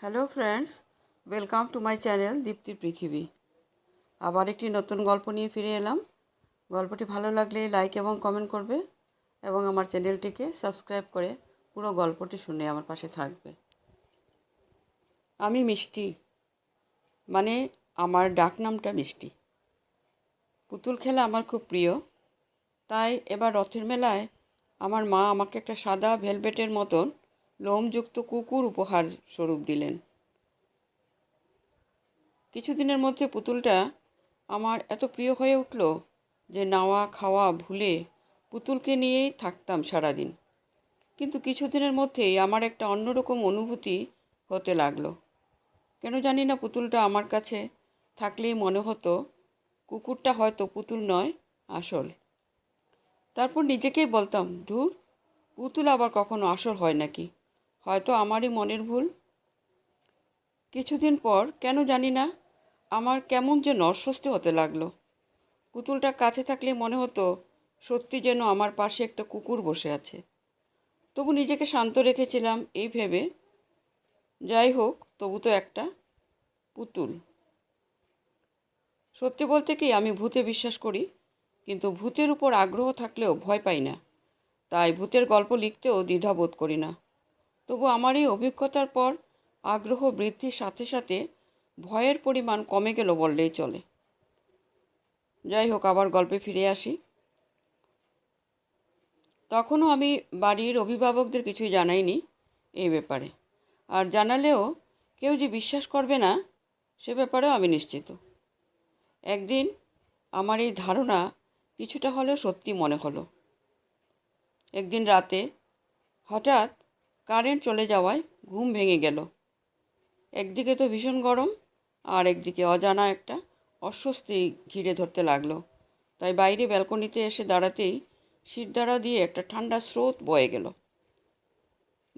Hello friends welcome to my channel দীপ্তির পৃথিবী আবার একটি নতুন গল্প নিয়ে ফিরে এলাম। গল্পটি ভালো লাগলে লাইক এবং কমেন্ট করবে এবং আমার চ্যানেলটিকে সাবস্ক্রাইব করে পুরো গল্পটি শুনে আমার পাশে থাকবে। আমি মিষ্টি। মানে আমার ডাকনামটা মিষ্টি। পুতুল খেলা আমার খুব প্রিয়। তাই এবার রথের মেলায় আমার মা আমাকে একটা সাদা ভেলভেটের মতন লোমযুক্ত কুকুর উপহার স্বরূপ দিলেন। কিছুদিনের মধ্যে পুতুলটা আমার এত প্রিয় হয়ে উঠল যে নাওয়া খাওয়া ভুলে পুতুলকে নিয়েই থাকতাম সারাদিন। কিন্তু কিছুদিনের মধ্যেই আমার একটা অন্যরকম অনুভূতি হতে লাগল। কেন জানি না পুতুলটা আমার কাছে থাকলেই মনে হতো কুকুরটা হয়তো পুতুল নয়, আসল। তারপর নিজেকেই বলতাম, ধুর, পুতুল আবার কখনো আসল হয় নাকি? হয়তো আমারই মনের ভুল। কিছুদিন পর, কেন জানি না, আমার কেমন যেন অস্বস্তি হতে লাগল। পুতুলটা কাছে থাকলে মনে হতো সত্যি যেন আমার পাশে একটা কুকুর বসে আছে। তবু নিজেকে শান্ত রেখেছিলাম এই ভেবে। যাই হোক, তবু তো একটা পুতুল। সত্যি বলতে কি, আমি ভূতে বিশ্বাস করি, কিন্তু ভূতের উপর আগ্রহ থাকলেও ভয় পাই না। তাই ভূতের গল্প লিখতেও দ্বিধাবোধ করি না। তবু আমার এই অভিজ্ঞতার পর আগ্রহ বৃদ্ধির সাথে সাথে ভয়ের পরিমাণ কমে গেল বললেই চলে। যাই হোক, আবার গল্পে ফিরে আসি। তখনও আমি বাড়ির অভিভাবকদের কিছুই জানাইনি এই ব্যাপারে। আর জানালেও কেউ যে বিশ্বাস করবে না, সে ব্যাপারেও আমি নিশ্চিত। একদিন আমার এই ধারণা কিছুটা হলেও সত্যি মনে হলো। একদিন রাতে হঠাৎ কারেন্ট চলে যাওয়ায় ঘুম ভেঙে গেল। একদিকে তো ভীষণ গরম আর একদিকে অজানা একটা অস্বস্তি ঘিরে ধরতে লাগল। তাই বাইরে ব্যালকনিতে এসে দাঁড়াতেই শিরদাঁড়া দিয়ে একটা ঠান্ডা স্রোত বয়ে গেল।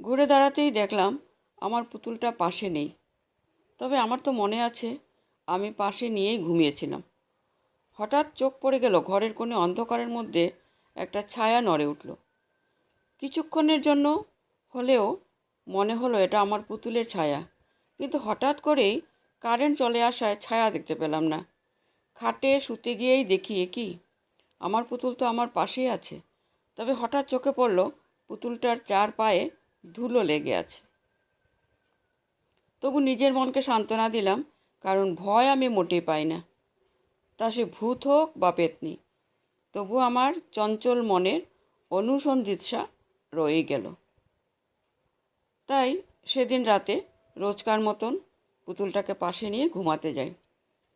ঘুরে দাঁড়াতেই দেখলাম আমার পুতুলটা পাশে নেই। তবে আমার তো মনে আছে আমি পাশে নিয়েই ঘুমিয়েছিলাম। হঠাৎ চোখ পড়ে গেল ঘরের কোণে অন্ধকারের মধ্যে একটা ছায়া নড়ে উঠল। কিছুক্ষণের জন্য হলেও মনে হলো এটা আমার পুতুলের ছায়া। কিন্তু হঠাৎ করেই কারেন্ট চলে আসায় ছায়া দেখতে পেলাম না। খাটে শুতে গিয়েই দেখি কি? আমার পুতুল তো আমার পাশেই আছে। তবে হঠাৎ চোখে পড়ল পুতুলটার চার পায়ে ধুলো লেগে আছে। তবু নিজের মনকে সান্ত্বনা দিলাম, কারণ ভয় আমি মোটেই পাই না। তা সে ভূত হোক বা পেতনি, তবু আমার চঞ্চল মনের অনুসন্ধিৎসা রয়ে গেল। তাই সেদিন রাতে রোজকার মতন পুতুলটাকে পাশে নিয়ে ঘুমাতে যাই।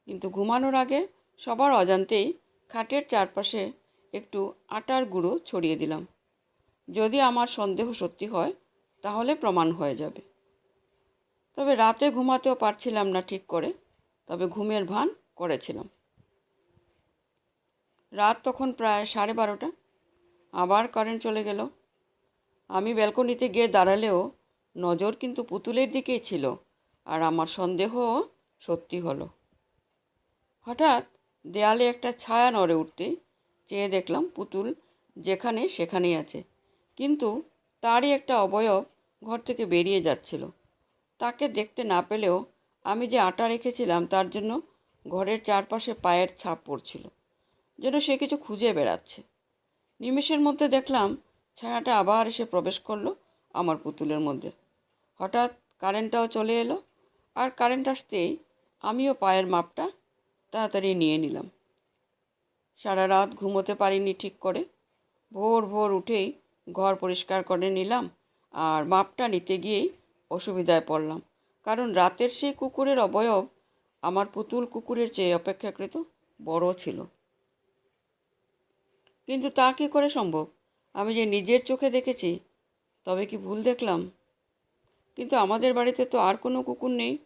কিন্তু ঘুমানোর আগে সবার অজান্তেই খাটের চারপাশে একটু আটার গুঁড়ো ছড়িয়ে দিলাম। যদি আমার সন্দেহ সত্যি হয়, তাহলে প্রমাণ হয়ে যাবে। তবে রাতে ঘুমাতেও পারছিলাম না ঠিক করে, তবে ঘুমের ভান করেছিলাম। রাত তখন প্রায় সাড়ে বারোটা। আবার কারেন্ট চলে গেল। আমি ব্যালকনিতে গিয়ে দাঁড়ালেও নজর কিন্তু পুতুলের দিকেই ছিল, আর আমার সন্দেহ সত্যি হলো। হঠাৎ দেয়ালে একটা ছায়া নড়ে উঠতে চেয়ে দেখলাম পুতুল যেখানে সেখানেই আছে, কিন্তু তারই একটা অবয়ব ঘর থেকে বেরিয়ে যাচ্ছিল। তাকে দেখতে না পেলেও আমি যে আটা রেখেছিলাম তার জন্য ঘরের চারপাশে পায়ের ছাপ পড়ছিল, যেন সে কিছু খুঁজে বেড়াচ্ছে। নিমেষের মধ্যে দেখলাম ছায়াটা আবার এসে প্রবেশ করল আমার পুতুলের মধ্যে। হঠাৎ কারেন্টটাও চলে এলো আর কারেন্ট আসতেই আমিও পায়ের মাপটা তাড়াতাড়ি নিয়ে নিলাম। সারা রাত ঘুমোতে পারিনি ঠিক করে। ভোর ভোর উঠেই ঘর পরিষ্কার করে নিলাম আর মাপটা নিতে গিয়েই অসুবিধায় পড়লাম। কারণ রাতের সেই কুকুরের অবয়ব আমার পুতুল কুকুরের চেয়ে অপেক্ষাকৃত বড় ছিল। কিন্তু তা কী করে সম্ভব? আমি যে নিজের চোখে দেখেছি, তবে কি ভুল দেখলাম? কিন্তু আমাদের বাড়িতে তো আর কোনো কুকুর নেই।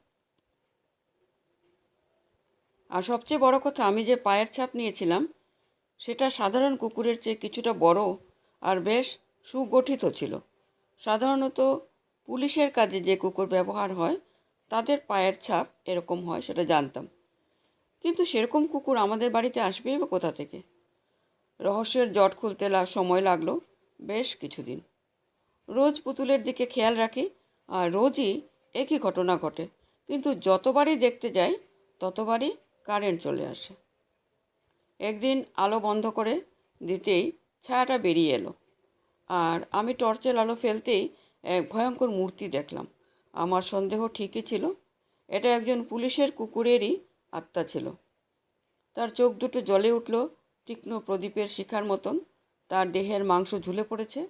আর সবচেয়ে বড় কথা, আমি যে পায়ের ছাপ নিয়েছিলাম, সেটা সাধারণ কুকুরের চেয়ে কিছুটা বড় আর বেশ সুগঠিত ছিল। সাধারণত পুলিশের কাজে যে কুকুর ব্যবহার হয়, তাদের পায়ের ছাপ এরকম হয়, সেটা জানতাম। কিন্তু সেরকম কুকুর আমাদের বাড়িতে আসবেই বা কোথা থেকে? রহস্যের জট খুলতে সময় লাগল বেশ কিছুদিন। রোজ পুতুলের দিকে খেয়াল রাখি রোজই একই ঘটনা ঘটে। কিন্তু যতবারই দেখতে যাই, ততবারই কারেন্ট চলে আসে। একদিন আলো বন্ধ করে দিতেই ছায়াটা বেরিয়ে এলো। আর আমি টর্চের আলো ফেলতেই এক ভয়ঙ্কর মূর্তি দেখলাম। আমার সন্দেহ ঠিকই ছিল। এটা একজন পুলিশের কুকুরেরই আত্মা ছিল। তার চোখ দুটো জলে উঠল তীক্ষ্ণ প্রদীপের শিখার মতন। তার দেহের মাংস ঝুলে পড়েছে।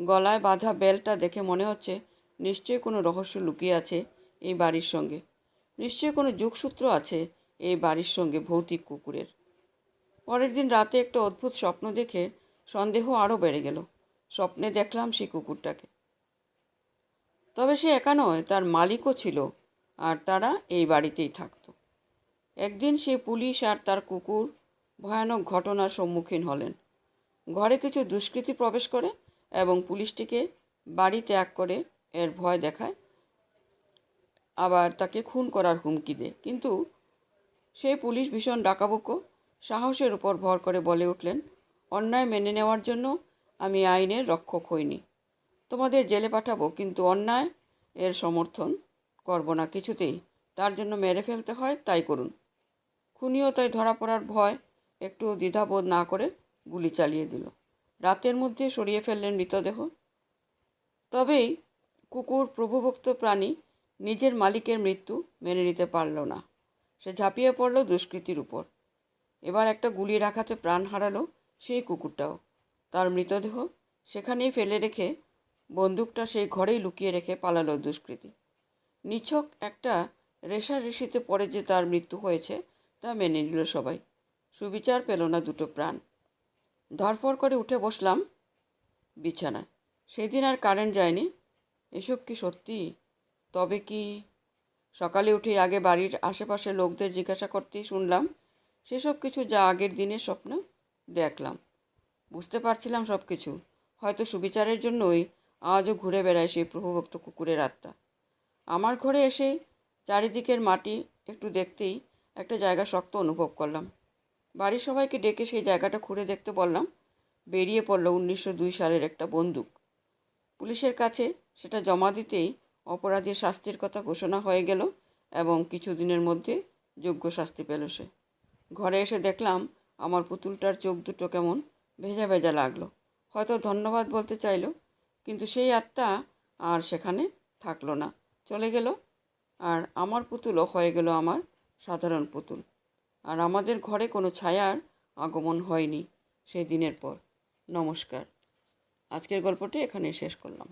গলায় বাঁধা বেলটা দেখে মনে হচ্ছে নিশ্চয়ই কোনো রহস্য লুকিয়ে আছে এই বাড়ির সঙ্গে। নিশ্চয়ই কোনো যোগসূত্র আছে এই বাড়ির সঙ্গে ভৌতিক কুকুরের। পরের দিন রাতে একটা অদ্ভুত স্বপ্ন দেখে সন্দেহ আরও বেড়ে গেল। স্বপ্নে দেখলাম সেই কুকুরটাকে। তবে সে একা নয়, তার মালিকও ছিল আর তারা এই বাড়িতেই থাকতো। একদিন সে পুলিশ আর তার কুকুর ভয়ানক ঘটনার সম্মুখীন হলেন। ঘরে কিছু দুষ্কৃতী প্রবেশ করে এবং পুলিশটিকে বাড়ি ত্যাগ করে এর ভয় দেখায়। আবার তাকে খুন করার হুমকি দেয়। কিন্তু সেই পুলিশ ভীষণ ডাকাবুকো, সাহসের উপর ভর করে বলে উঠলেন, অন্যায় মেনে নেওয়ার জন্য আমি আইনের রক্ষক হইনি। তোমাদের জেলে পাঠাবো, কিন্তু অন্যায় এর সমর্থন করব না কিছুতেই। তার জন্য মেরে ফেলতে হয়, তাই করুন। খুনিও তাই ধরা পড়ার ভয় একটু দ্বিধাবোধ না করে গুলি চালিয়ে দিল। রাতের মধ্যে সরিয়ে ফেললেন মৃতদেহ। তবেই কুকুর প্রভুভক্ত প্রাণী নিজের মালিকের মৃত্যু মেনে নিতে পারল না। সে ঝাঁপিয়ে পড়ল দুষ্কৃতির উপর। এবার একটা গুলির রাখাতে প্রাণ হারালো সেই কুকুরটাও। তার মৃতদেহ সেখানেই ফেলে রেখে বন্দুকটা সেই ঘরেই লুকিয়ে রেখে পালালো দুষ্কৃতী। নিছক একটা রেশারেশিতে পড়ে যে তার মৃত্যু হয়েছে, তা মেনে নিল সবাই। সুবিচার পেল না দুটো প্রাণ। ধরফর করে উঠে বসলাম বিছানায়। সেদিন আর কারেন্ট যায়নি এসব কি সত্যি? তবে কি সকালে উঠে আগে বাড়ির আশেপাশে লোকদের জিজ্ঞাসা করতেই শুনলাম। সেসব কিছু যা আগের দিনের স্বপ্ন দেখলাম। বুঝতে পারছিলাম সব কিছু হয়তো সুবিচারের জন্যই আজও ঘুরে বেড়ায় সেই প্রভুভক্ত কুকুরের আত্মা। আমার ঘরে এসে চারিদিকের মাটি একটু দেখতেই একটা জায়গা শক্ত অনুভব করলাম। বাড়ির সবাইকে ডেকে সেই জায়গাটা খুঁড়ে দেখতে বললাম, বেরিয়ে পড়ল উনিশশো দুই সালের একটা বন্দুক। পুলিশের কাছে সেটা জমা দিতেই অপরাধীর শাস্তির কথা ঘোষণা হয়ে গেল এবং কিছুদিনের মধ্যে যোগ্য শাস্তি পেল সে। ঘরে এসে দেখলাম আমার পুতুলটার চোখ দুটো কেমন ভেজা ভেজা লাগল। হয়তো ধন্যবাদ বলতে চাইলো, কিন্তু সেই আত্মা আর সেখানে থাকল না। চলে গেল আর আমার পুতুলও হয়ে গেল আমার সাধারণ পুতুল। আর আমাদের ঘরে কোনো ছায়ার আগমন হয়নি সেই দিনের পর। নমস্কার। আজকের গল্পটি এখানে শেষ করলাম।